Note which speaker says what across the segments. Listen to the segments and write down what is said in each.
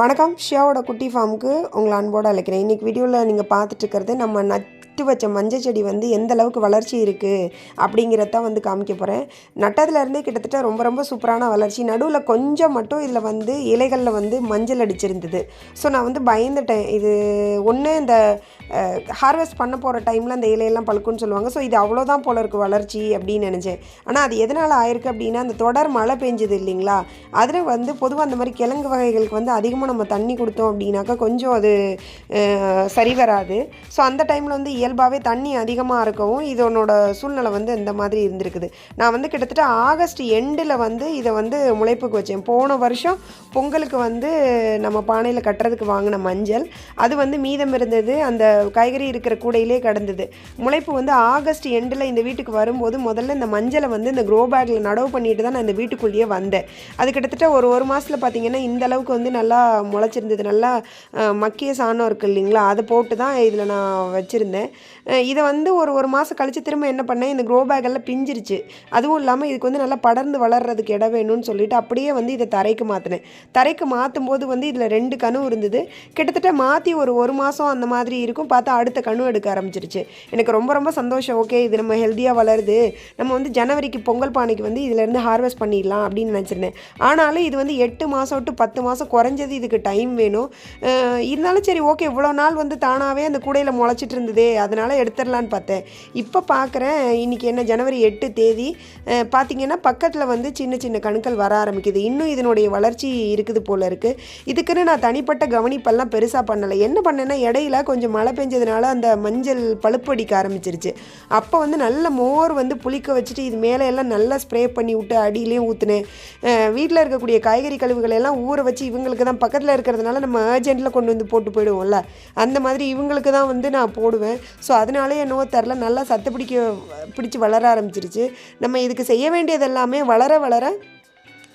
Speaker 1: வணக்கம். ஷியாவோட குட்டி ஃபார்முக்கு உங்களை அன்போடு அழைக்கிறேன். இன்றைக்கி வீடியோவில் நீங்கள் பார்த்துட்ருக்கிறது நம்ம நட்டு வச்ச மஞ்சள் செடி வந்து எந்த அளவுக்கு வளர்ச்சி இருக்குது அப்படிங்கிறத வந்து காமிக்க போகிறேன் நட்டதுலேருந்தே கிட்டத்தட்ட ரொம்ப ரொம்ப சூப்பரான வளர்ச்சி. நடுவில் கொஞ்சம் மட்டும் இதில் வந்து இலைகளில் வந்து மஞ்சள் அடிச்சிருந்தது. ஸோ நான் வந்து பயந்துட்டேன். இது ஒன்று இந்த ஹார்வெஸ்ட் பண்ண போகிற டைமில் அந்த இலையெல்லாம் பழுக்குன்னு சொல்லுவாங்க. ஸோ இது அவ்வளோதான் போல இருக்குது வளர்ச்சி அப்படின்னு நினச்சேன். ஆனால் அது எதனால் ஆயிருக்கு அப்படின்னா அந்த தொடர் மழை பெஞ்சது இல்லைங்களா? அதில் வந்து பொதுவாக அந்த மாதிரி கிழங்கு வகைகளுக்கு வந்து அதிகமாக நம்ம தண்ணி கொடுத்தோம் அப்படின்னாக்கா கொஞ்சம் அது சரி வராது. ஸோ அந்த டைமில் வந்து இயல்பாகவே தண்ணி அதிகமாக இருக்கவும் இதனோட சூழ்நிலை வந்து இந்த மாதிரி இருந்திருக்குது. நான் வந்து கிட்டத்தட்ட ஆகஸ்ட் எண்டில் வந்து இதை வந்து முளைப்புக்கு வச்சேன். போன வருஷம் பொங்கலுக்கு வந்து நம்ம பானையில் கட்டுறதுக்கு வாங்கின மஞ்சள். அது வந்து மீதம் இருந்தது அந்த காய்கறி இருக்கிற கூடையிலே கடந்தது. முளைப்பு வந்து ஆகஸ்ட் எண்டில் இந்த வீட்டுக்கு வரும்போது முதல்ல இந்த மஞ்சளை வந்து இந்த க்ரோ பேக்கில் நடவு பண்ணிட்டு தான் நான் இந்த வீட்டுக்குள்ளேயே வந்தேன். அது கிட்டத்தட்ட ஒரு ஒரு மாதத்தில் பார்த்தீங்கன்னா இந்த அளவுக்கு வந்து நல்லா முளைச்சிருந்தது. நல்லா மக்கிய சாணம் இருக்குது இல்லைங்களா? அதை போட்டு தான் இதில் நான் வச்சுருந்தேன். இதை வந்து ஒரு ஒரு மாதம் கழித்து திரும்ப என்ன பண்ணேன்? இந்த க்ரோ பேக்கெல்லாம் பிஞ்சிருச்சு. அதுவும் இல்லாமல் இதுக்கு வந்து நல்லா படர்ந்து வளர்றதுக்கு இடம் வேணும்னு சொல்லிட்டு அப்படியே வந்து இதை தரைக்கு மாற்றினேன் தரைக்கு மாற்றும் போது வந்து இதில் ரெண்டு கனவு இருந்தது. கிட்டத்தட்ட மாற்றி ஒரு ஒரு மாதம் அந்த மாதிரி இருக்கும். பார்த்தா அடுத்த கணு எடுக்க ஆரம்பிச்சிருச்சு. எனக்கு ரொம்ப ரொம்ப சந்தோஷம். ஓகே இது நம்ம ஹெல்த்தியாக வளருது. நம்ம வந்து ஜனவரிக்கு பொங்கல் பானைக்கு வந்து இதிலேருந்து ஹார்வெஸ்ட் பண்ணிடலாம் அப்படின்னு நினச்சிருந்தேன். ஆனாலும் இது வந்து எட்டு மாதம் டு பத்து மாதம் குறைஞ்சது இதுக்கு டைம் வேணும். இருந்தாலும் சரி ஓகே இவ்வளோ நாள் வந்து தானாகவே அந்த கூடையில் முளைச்சிட்டு இருந்ததே அதனால் எடுத்துடலான்னு பார்த்தேன். இப்போ பார்க்குறேன் இன்றைக்கி என்ன ஜனவரி எட்டு தேதி. பார்த்திங்கன்னா பார்த்தீங்கன்னா பக்கத்தில் வந்து சின்ன சின்ன கணுக்கள் வர ஆரம்பிக்குது. இன்னும் இதனுடைய வளர்ச்சி இருக்குது போல இருக்குது இதுக்குன்னு நான் தனிப்பட்ட கவனிப்பெல்லாம் பெருசாக பண்ணலை. என்ன பண்ணேன்னா இடையில கொஞ்சம் மழை பெஞ்சதுனால அந்த மஞ்சள் பழுப்பு அடிக்க ஆரம்பிச்சிருச்சு. அப்போ வந்து நல்ல மோர் வந்து புளிக்க வச்சுட்டு இது மேலே எல்லாம் நல்லா ஸ்ப்ரே பண்ணி விட்டு அடியிலையும் ஊற்றுனேன் வீட்டில் இருக்கக்கூடிய காய்கறி கழிவுகளை எல்லாம் ஊற வச்சு இவங்களுக்கு தான் பக்கத்தில் இருக்கிறதுனால நம்ம அர்ஜென்ட்டில் கொண்டு வந்து போட்டு போயிடுவோம்ல. அந்த மாதிரி இவங்களுக்கு தான் வந்து நான் போடுவேன். ஸோ அதனாலே என்னவோ தெரில நல்லா சத்து பிடிக்க பிடிச்சி வளர ஆரம்பிச்சிருச்சு. நம்ம இதுக்கு செய்ய வேண்டியது எல்லாமே வளர வளர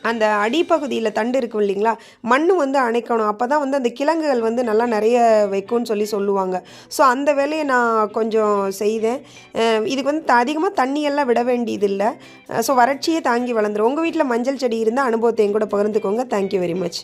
Speaker 1: அந்த அடிப்பகுதியில் தண்டு இருக்கும் இல்லைங்களா? மண் வந்து அணைக்கணும். அப்போ தான் வந்து அந்த கிழங்குகள் வந்து நல்லா நிறைய வைக்கும்னு சொல்லி சொல்லுவாங்க. ஸோ அந்த வேலையை நான் கொஞ்சம் செய்தேன். இதுக்கு வந்து அதிகமாக தண்ணியெல்லாம் விட வேண்டியதில்லை. ஸோ வறட்சியே தாங்கி வளர்ந்துரும். உங்கள் வீட்டில் மஞ்சள் செடி இருந்தால் அனுபவத்தை என் கூட பகிர்ந்துக்கோங்க. Thank you very much